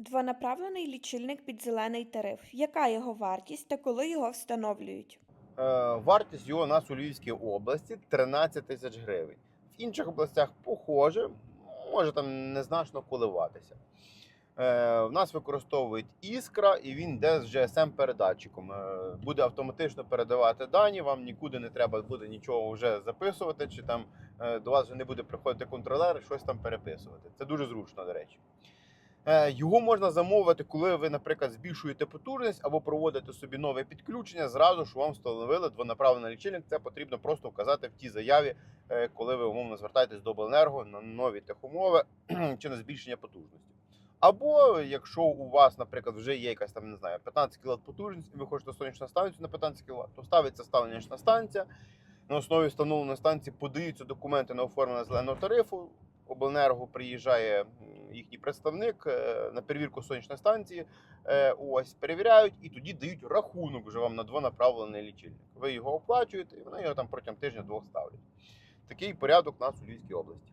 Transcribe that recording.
Двонаправлений лічильник під зелений тариф. Яка його вартість та коли його встановлюють? Е, Вартість його у нас у Львівській області 13 тисяч гривень. В інших областях похоже, може там незначно коливатися. Е, В нас використовують іскра, і він йде з GSM-передатчиком. Е, Буде автоматично передавати дані, вам нікуди не треба буде нічого вже записувати, чи там е, до вас вже не буде приходити контролер і щось там переписувати. Це дуже зручно, до речі. Е, Його можна замовити, коли ви, наприклад, збільшуєте потужність або проводите собі нове підключення. Зразу ж вам встановили двонаправлений лічильник. Це потрібно просто вказати в тій заяві, е, коли ви умовно звертаєтесь до обленерго на нові техумови чи на збільшення потужності. Або якщо у вас, наприклад, вже є якась там не знаю 15 кВт потужність, і ви хочете сонячну станцію на 15 кВт, то ставиться сонячна станція. На основі встановленої станції подаються документи на оформлення зеленого тарифу. Обленерго приїжджає їхній представник е, на перевірку сонячної станції. е, Ось перевіряють і тоді дають рахунок вже вам на двонаправлений лічильник. Ви його оплачуєте, і вони його там протягом тижня-двох ставлять. Такий порядок у нас у Львівській області.